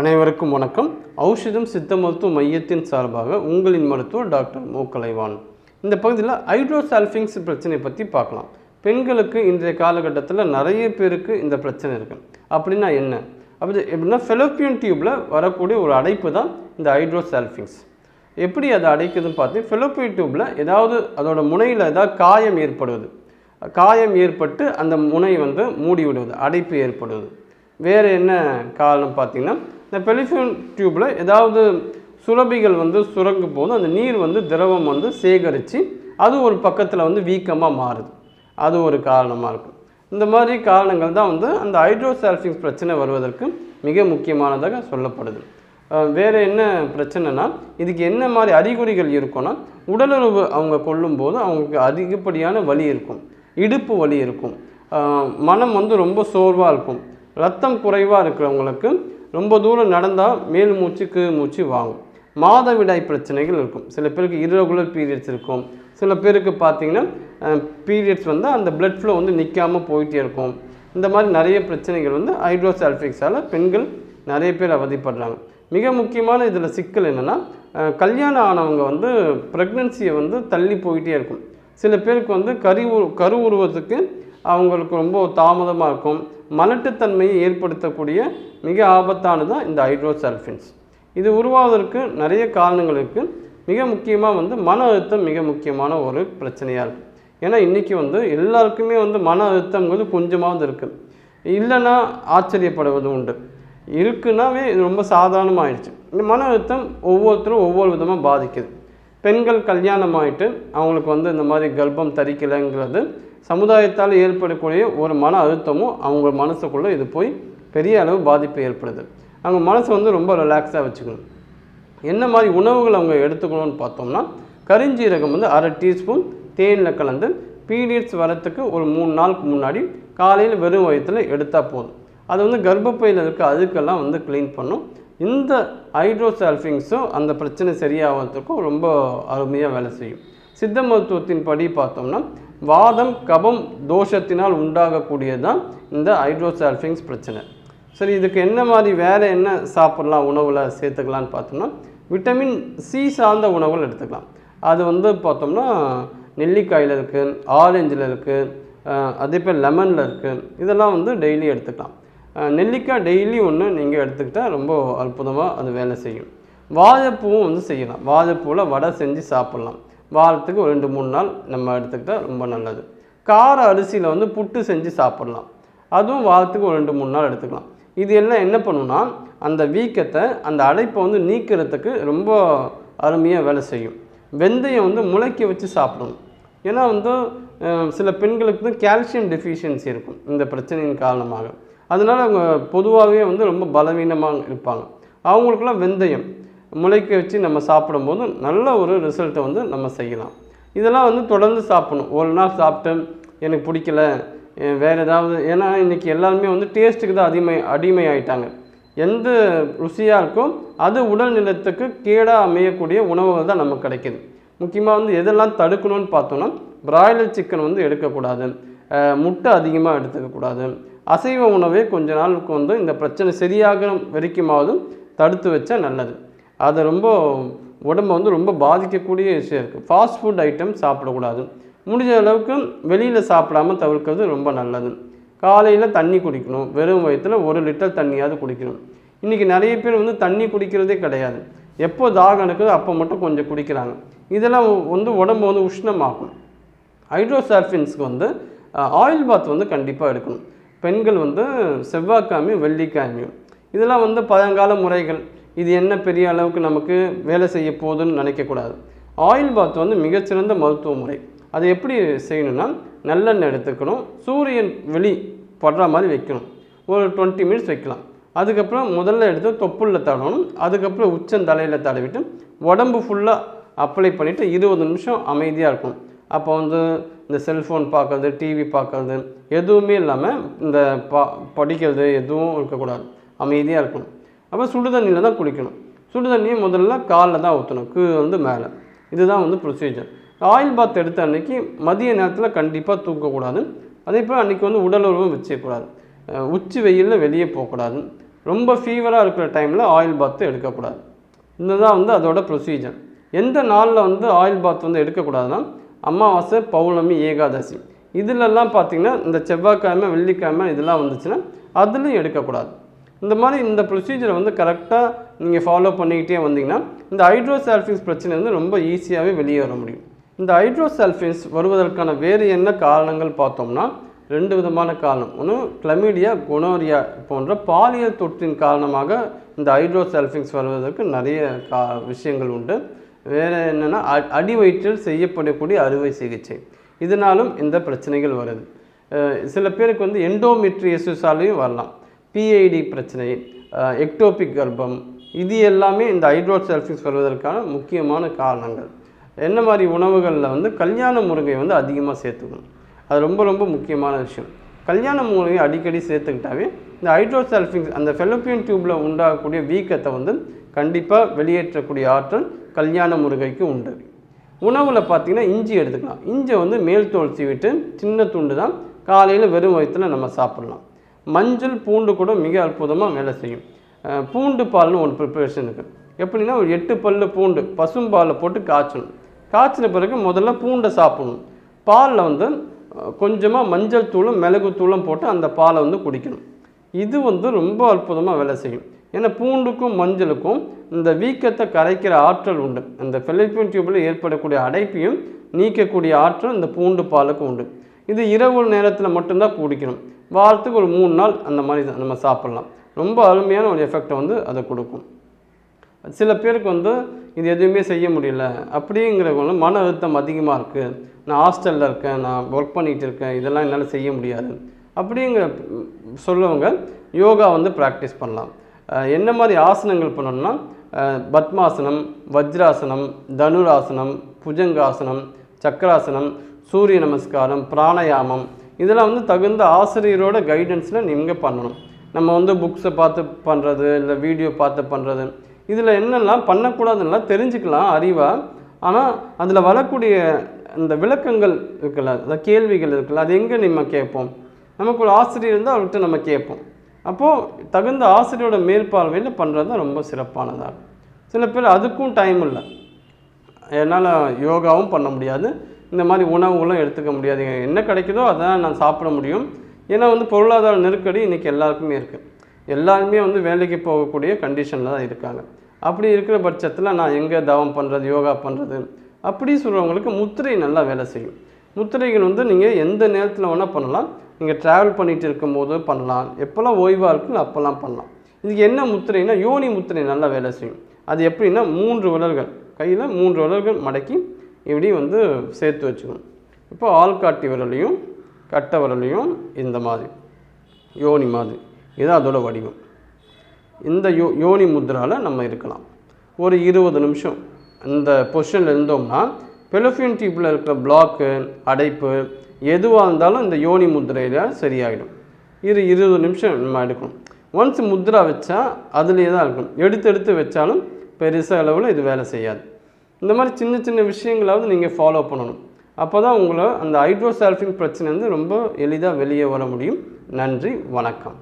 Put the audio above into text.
அனைவருக்கும் வணக்கம். ஔஷதம் சித்த மருத்துவ மையத்தின் சார்பாக உங்களின் மருத்துவர் டாக்டர் மு. கலைவான் இந்த பகுதியில் ஹைட்ரோசால்ஃபிங்ஸ் பிரச்சனை பற்றி பார்க்கலாம். பெண்களுக்கு இன்றைய காலகட்டத்தில் நிறைய பேருக்கு இந்த பிரச்சனை இருக்குது அப்படின்னா என்ன? அப்படி எப்படின்னா ஃபெலோப்பியன் டியூப்பில் வரக்கூடிய ஒரு அடைப்பு தான் இந்த ஹைட்ரோசால்ஃபிங்ஸ் எப்படி அதை அடைக்குதுன்னு பார்த்து ஃபெலோப்பியன் டியூப்பில் ஏதாவது அதோட முனையில் ஏதாவது காயம் ஏற்படுவது. காயம் ஏற்பட்டு அந்த முனை வந்து மூடி விடுவது அடைப்பு ஏற்படுவது. வேறு என்ன காரணம் பார்த்தீங்கன்னா இந்த பெலிஃபியூல் டியூப்பில் ஏதாவது சுரபிகள் வந்து சுரங்கும் போது அந்த நீர் வந்து திரவம் வந்து சேகரித்து அது ஒரு பக்கத்தில் வந்து வீக்கமாக மாறுது. அது ஒரு காரணமாக இருக்கும். இந்த மாதிரி காரணங்கள் தான் வந்து அந்த ஹைட்ரோசால்ஃபிக்ஸ் பிரச்சனை வருவதற்கு மிக முக்கியமானதாக சொல்லப்படுது. வேறு என்ன பிரச்சனைனா இதுக்கு என்ன மாதிரி அறிகுறிகள் இருக்கும்னா உடலுறவு அவங்க கொள்ளும்போது அவங்களுக்கு அதிகப்படியான வலி இருக்கும். இடுப்பு வலி இருக்கும். மனம் வந்து ரொம்ப சோர்வாக இருக்கும். ரத்தம் குறைவாக இருக்கிறவங்களுக்கு ரொம்ப தூரம் நடந்தால் மேல் மூச்சு கீழ் மூச்சு வாங்கும். மாதவிடாய் பிரச்சனைகள் இருக்கும். சில பேருக்கு இரகுலர் பீரியட்ஸ் இருக்கும். சில பேருக்கு பார்த்தீங்கன்னா பீரியட்ஸ் வந்து அந்த பிளட் ஃப்ளோ வந்து நிற்காம போயிட்டே இருக்கும். இந்த மாதிரி நிறைய பிரச்சனைகள் வந்து ஹைட்ரோசால்ஃபிக்ஸால் பெண்கள் நிறைய பேர் அவதிப்படுறாங்க. மிக முக்கியமான இதில் சிக்கல் என்னென்னா கல்யாணம் ஆனவங்க வந்து ப்ரெக்னென்சியை வந்து தள்ளி போயிட்டே இருக்கும். சில பேருக்கு வந்து கரு உரு- கரு உருவத்துக்கு அவங்களுக்கு ரொம்ப தாமதமாக இருக்கும். மலட்டுத்தன்மையை ஏற்படுத்தக்கூடிய மிக ஆபத்தானது இந்த ஹைட்ரோசல்ஃபின்ஸ். இது உருவாவதற்கு நிறைய காரணங்கள் இருக்குது மிக முக்கியமாக வந்து மன அழுத்தம் மிக முக்கியமான ஒரு பிரச்சனையாக இருக்குது ஏன்னா இன்றைக்கி வந்து எல்லாருக்குமே வந்து மன அழுத்தங்கிறது கொஞ்சமாவது இருக்குது இல்லைன்னா ஆச்சரியப்படுவது உண்டு. இருக்குன்னாவே இது ரொம்ப சாதாரணமாகிடுச்சு இந்த மன அழுத்தம் ஒவ்வொருத்தரும் ஒவ்வொரு விதமாக பாதிக்குது. பெண்கள் கல்யாணம் ஆகிட்டு அவங்களுக்கு வந்து இந்த மாதிரி கர்ப்பம் தரிக்கலைங்கிறது சமுதாயத்தால் ஏற்படக்கூடிய ஒரு மன அழுத்தமும் அவங்க மனசுக்குள்ளே இது போய் பெரிய அளவு பாதிப்பு ஏற்படுது. அவங்க மனசை வந்து ரொம்ப ரிலாக்ஸாக வச்சுக்கணும். என்ன மாதிரி உணவுகள் அவங்க எடுத்துக்கணும்னு பார்த்தோம்னா கரிஞ்சீரகம் வந்து அரை டீஸ்பூன் தேனில் கலந்து பீரியட்ஸ் வரத்துக்கு ஒரு மூணு நாளுக்கு முன்னாடி காலையில் வெறும் வயத்தில் எடுத்தால் போதும். அது வந்து கர்ப்பப்பையில் இருக்க அழுக்கெல்லாம் வந்து க்ளீன் பண்ணும். இந்த ஹைட்ரோசால்ஃபிங்ஸும் அந்த பிரச்சனை சரியாகிறதுக்கும் ரொம்ப அருமையாக வேலை செய்யும். சித்த மருத்துவத்தின் படி பார்த்தோம்னா வாதம் கபம் தோஷத்தினால் உண்டாகக்கூடியது தான் இந்த ஹைட்ரோசால்ஃபிங்ஸ் பிரச்சனை. சரி இதுக்கு என்ன மாதிரி வேறு என்ன சாப்பிட்லாம் உணவில் சேர்த்துக்கலான்னு பார்த்தோம்னா விட்டமின் சி சார்ந்த உணவுகள் எடுத்துக்கலாம். அது வந்து பார்த்தோம்னா நெல்லிக்காயில் இருக்குது ஆரஞ்சில் இருக்குது அதே போல் லெமனில் இருக்குது இதெல்லாம் வந்து டெய்லி எடுத்துக்கலாம். நெல்லிக்காய் டெய்லி ஒன்று நீங்கள் எடுத்துக்கிட்டால் ரொம்ப அற்புதமாக அது வேலை செய்யும். வாழைப்பூவும் வந்து செய்யலாம். வாழைப்பூவில் வடை செஞ்சு சாப்பிட்லாம். வாரத்துக்கு ஒரு ரெண்டு மூணு நாள் நம்ம எடுத்துக்கிட்டால் ரொம்ப நல்லது. கார அரிசியில் வந்து புட்டு செஞ்சு சாப்பிட்லாம். அதுவும் வாரத்துக்கு ஒரு ரெண்டு மூணு நாள் எடுத்துக்கலாம். இது எல்லாம் என்ன பண்ணுன்னா அந்த வீக்கத்தை அந்த அடைப்பை வந்து நீக்கிறதுக்கு ரொம்ப அருமையாக வேலை செய்யும். வெந்தயம் வந்து முளைக்க வச்சு சாப்பிடணும். ஏன்னா வந்து சில பெண்களுக்கு வந்து கால்சியம் டெஃபிஷியன்சி இருக்கும் இந்த பிரச்சனையின் காரணமாக. அதனால் அவங்க பொதுவாகவே வந்து ரொம்ப பலவீனமாக இருப்பாங்க. அவங்களுக்குலாம் வெந்தயம். முளைக்க வச்சு நம்ம சாப்பிடும்போது நல்ல ஒரு ரிசல்ட்டை வந்து நம்ம செய்யலாம். இதெல்லாம் வந்து தொடர்ந்து சாப்பிடணும். ஒரு நாள் சாப்பிட்டு எனக்கு பிடிக்கல வேறு ஏதாவது ஏன்னா இன்றைக்கி எல்லாருமே வந்து டேஸ்ட்டுக்கு தான் அடிமை அடிமை ஆகிட்டாங்க எந்த ருசியாக இருக்கோ அது உடல் நிலத்துக்கு கேடாக அமையக்கூடிய உணவுகள் தான் நமக்கு கிடைக்குது. முக்கியமாக வந்து எதெல்லாம் தடுக்கணும்னு பார்த்தோம்னா பிராய்லர் சிக்கன் வந்து எடுக்கக்கூடாது. முட்டை அதிகமாக எடுத்துக்கக்கூடாது அசைவ உணவே கொஞ்ச நாளுக்கு வந்து இந்த பிரச்சனை சரியாகிற வரைக்குமாவது தடுத்து வச்சா நல்லது. அது ரொம்ப உடம்பை வந்து ரொம்ப பாதிக்கக்கூடிய விஷயம் இருக்குது ஃபாஸ்ட் ஃபுட் ஐட்டம் சாப்பிடக்கூடாது. முடிஞ்ச அளவுக்கு வெளியில் சாப்பிடாம தவிர்க்கிறது ரொம்ப நல்லது. காலையில் தண்ணி குடிக்கணும். வெறும் வயிற்றில் ஒரு லிட்டர் தண்ணியாவது குடிக்கணும். இன்றைக்கி நிறைய பேர் வந்து தண்ணி குடிக்கிறதே கிடையாது. எப்போ தாகம் இருக்குதோ அப்போ மட்டும் கொஞ்சம் குடிக்கிறாங்க. இதெல்லாம் வந்து உடம்பு வந்து உஷ்ணமாகும் ஹைட்ரோசால்ஃபின்ஸ்க்கு வந்து ஆயில் பாத் வந்து கண்டிப்பாக எடுக்கணும். பெண்கள் வந்து செவ்வாய்க்கிழமையும் வெள்ளிக்கிழமையும். இதெல்லாம் வந்து பழங்கால முறைகள். இது என்ன பெரிய அளவுக்கு நமக்கு வேலை செய்ய போகுதுன்னு நினைக்கக்கூடாது. ஆயில் பாத் வந்து மிகச்சிறந்த மருத்துவ முறை. அது எப்படி செய்யணும்னா நல்லெண்ணெய் எடுத்துக்கணும் சூரியன் வெளி படுற மாதிரி வைக்கணும். ஒரு டுவெண்ட்டி மினிட்ஸ் வைக்கலாம். அதுக்கப்புறம் முதல்ல எடுத்து தொப்புளில் தடவணும். அதுக்கப்புறம் உச்சந்தலையில் தடவிட்டு உடம்பு ஃபுல்லாக அப்ளை பண்ணிவிட்டு இருபது நிமிஷம் அமைதியாக இருக்கும் அப்போ வந்து இந்த செல்ஃபோன் பார்க்கறது டிவி பார்க்குறது எதுவுமே இல்லாமல் இந்த பா படிக்கிறது எதுவும் இருக்கக்கூடாது. அமைதியாக இருக்கணும். அப்போ சுடுதண்ணியில் தான் குளிக்கணும். சுடுதண்ணியை முதல்ல காலில் தான் ஊற்றணும் கீழே வந்து மேலே. இதுதான் வந்து ப்ரொசீஜர் ஆயில் பாத் எடுத்த அன்றைக்கி மதிய நேரத்தில் கண்டிப்பாக தூக்கக்கூடாது அதே போல் அன்றைக்கி வந்து உடல் உறவும் வச்சுக்கூடாது உச்சி வெயிலில் வெளியே போகக்கூடாது. ரொம்ப ஃபீவராக இருக்கிற டைமில் ஆயில் பாத்து எடுக்கக்கூடாது. இதுதான் வந்து அதோட ப்ரொசீஜர் எந்த நாளில் வந்து ஆயில் பாத் வந்து எடுக்கக்கூடாதுன்னா அமாவாசை பௌர்ணமி ஏகாதசி. இதிலெல்லாம் பார்த்திங்கன்னா இந்த செவ்வாய்க்கிழமை வெள்ளிக்கிழமை இதெல்லாம் வந்துச்சுன்னா அதுலேயும் எடுக்கக்கூடாது. இந்த மாதிரி இந்த ப்ரொசீஜரை வந்து கரெக்டாக நீங்கள் ஃபாலோ பண்ணிக்கிட்டே வந்தீங்கன்னா இந்த ஹைட்ரோசால்ஃபின்ஸ் பிரச்சனை வந்து ரொம்ப ஈஸியாகவே வெளியே வர முடியும். இந்த ஹைட்ரோசால்ஃபின்ஸ் வருவதற்கான வேறு என்ன காரணங்கள் பார்த்தோம்னா ரெண்டு விதமான காரணம். ஒன்று கிளமீடியா குனோரியா போன்ற பாலியல் தொற்றின் காரணமாக இந்த ஹைட்ரோசால்ஃபின்ஸ் வருவதற்கு நிறைய கா விஷயங்கள் உண்டு. வேறு என்னென்னா அடி வயிற்றில் செய்யப்படக்கூடிய அறுவை சிகிச்சை. இதனாலும் இந்த பிரச்சனைகள் வருது. சில பேருக்கு வந்து எண்டோமெட்ரியஸாலையும் வரலாம். பிஐடி பிரச்சனை எக்டோபிக் கர்ப்பம் இது எல்லாமே இந்த ஹைட்ரோட் செல்ஃபிக்ஸ் வருவதற்கான முக்கியமான காரணங்கள். என்ன மாதிரி உணவுகளில் வந்து கல்யாண முருங்கை வந்து அதிகமாக சேர்த்துக்கணும். அது ரொம்ப ரொம்ப முக்கியமான விஷயம். கல்யாண முருங்கை அடிக்கடி சேர்த்துக்கிட்டாவே இந்த ஹைட்ரோசெல்ஃபிக்ஸ் அந்த ஃபெலோப்பியன் டியூப்பில் உண்டாகக்கூடிய வீக்கத்தை வந்து கண்டிப்பாக வெளியேற்றக்கூடிய ஆற்றல் கல்யாண முருகைக்கு உண்டு. உணவில் பார்த்தீங்கன்னா இஞ்சி எடுத்துக்கலாம். இஞ்சி வந்து மேல் தோல் சீவிட்டு சின்ன துண்டு தான் காலையில் வெறும் வயிற்றில் நம்ம சாப்பிட்லாம். மஞ்சள் பூண்டு கூட மிக அற்புதமாக வேலை செய்யும். பூண்டு பால்னு ஒரு ப்ரிப்பரேஷன் இருக்குது எப்படின்னா ஒரு எட்டு பல்லு பூண்டு பசும்பாலில் போட்டு காய்ச்சணும். காய்ச்சின பிறகு முதல்ல பூண்டை சாப்பிடணும். பாலில் வந்து கொஞ்சமாக மஞ்சள் தூளும் மிளகு தூளும் போட்டு அந்த பாலை வந்து குடிக்கணும். இது வந்து ரொம்ப அற்புதமாக வேலை செய்யும். ஏன்னா பூண்டுக்கும் மஞ்சளுக்கும் இந்த வீக்கத்தை கரைக்கிற ஆற்றல் உண்டு. அந்த ஃபெலிப்பின் டியூப்பில் ஏற்படக்கூடிய அடைப்பையும் நீக்கக்கூடிய ஆற்றல் இந்த பூண்டு பாலுக்கு உண்டு. இது இரவு நேரத்தில் மட்டும்தான் குடிக்கணும். வாரத்துக்கு ஒரு மூணு நாள் அந்த மாதிரி நம்ம சாப்பிட்லாம். ரொம்ப அருமையான ஒரு எஃபெக்டை வந்து அதை கொடுக்கும். சில பேருக்கு வந்து இது எதுவுமே செய்ய முடியல அப்படிங்கிறவங்க மன அழுத்தம் அதிகமாக இருக்குது நான் ஹாஸ்டலில் இருக்கேன் நான் ஒர்க் பண்ணிகிட்டு இருக்கேன் இதெல்லாம் என்னால் செய்ய முடியாது. அப்படிங்கிற சொல்லவங்க யோகா வந்து ப்ராக்டிஸ் பண்ணலாம். என்ன மாதிரி ஆசனங்கள் பண்ணணும்னா பத்மாசனம் வஜ்ராசனம் தனுராசனம் புஜங்காசனம் சக்கராசனம் சூரிய நமஸ்காரம் பிராணாயாமம் இதெல்லாம் வந்து தகுந்த ஆசிரியரோட கைடன்ஸில் நீங்கள் பண்ணணும். நம்ம வந்து புக்ஸை பார்த்து பண்ணுறது இல்லை வீடியோ பார்த்து பண்ணுறது இதில் என்னெல்லாம் பண்ணக்கூடாதுன்னா தெரிஞ்சுக்கலாம் அறிவாக ஆனால் அதில் வரக்கூடிய அந்த விளக்கங்கள் இருக்குல்ல அந்த கேள்விகள் இருக்குல்ல அது எங்கே நம்ம கேட்போம்? நமக்கு ஒரு ஆசிரியர் இருந்தால் அவர்கிட்ட நம்ம கேட்போம். அப்போது தகுந்த ஆசிரியரோட மேற்பார்வையில் பண்ணுறது தான் ரொம்ப சிறப்பானதாக சில பேர் அதுக்கும் டைம் இல்லை. என்னால் யோகாவும் பண்ண முடியாது. இந்த மாதிரி உணவுகளும் எடுத்துக்க முடியாது. என்ன கிடைக்குதோ அதான் நான் சாப்பிட முடியும். ஏன்னா வந்து பொருளாதார நெருக்கடி இன்றைக்கி எல்லாருக்குமே இருக்குது எல்லாருமே வந்து வேலைக்கு போகக்கூடிய கண்டிஷனில் தான் இருக்காங்க. அப்படி இருக்கிற பட்சத்தில் நான் எங்கே தவம் பண்ணுறது யோகா பண்ணுறது அப்படி சொல்கிறவங்களுக்கு முத்திரை நல்லா வேலை செய்யும். முத்திரைகள் வந்து நீங்கள் எந்த நேரத்தில் வேணால் பண்ணலாம். நீங்கள் ட்ராவல் பண்ணிகிட்டு இருக்கும்போது பண்ணலாம். எப்போல்லாம் ஓய்வாக இருக்குன்னு அப்போல்லாம் பண்ணலாம். இதுக்கு என்ன முத்திரைனா யோனி முத்திரை நல்லா வேலை செய்யும். அது எப்படின்னா மூன்று விரல்கள். கையில் மூன்று விரல்கள் மடக்கி இப்படி வந்து சேர்த்து வச்சுக்கணும். இப்போ ஆள்காட்டி விரலையும் கட்டை விரலையும் இந்த மாதிரி யோனி மாதிரி இதுதான் அதோட வடிவம். இந்த யோ யோனி முத்ராவில் நம்ம இருக்கலாம். ஒரு இருபது நிமிஷம் இந்த பொசிஷனில் இருந்தோம்னா பெலோஃபியன் டியூப்பில் இருக்கிற பிளாக்கு அடைப்பு எதுவாக இருந்தாலும் இந்த யோனி முத்திரையில் சரியாயிடும். இரு இருபது நிமிஷம் நம்ம எடுக்கணும். ஒன்ஸ் முத்ரா வச்சா அதுலேயே தான் இருக்கும் எடுத்து எடுத்து வச்சாலும் பெருசாக அளவில் இது வேலை செய்யாது. இந்த மாதிரி சின்ன சின்ன விஷயங்களாவது நீங்கள் ஃபாலோ பண்ணணும் அப்போ தான் உங்களை அந்த ஹைட்ரோசால்ஃபின் பிரச்சனை வந்து ரொம்ப எளிதாக வெளியே வர முடியும் நன்றி வணக்கம்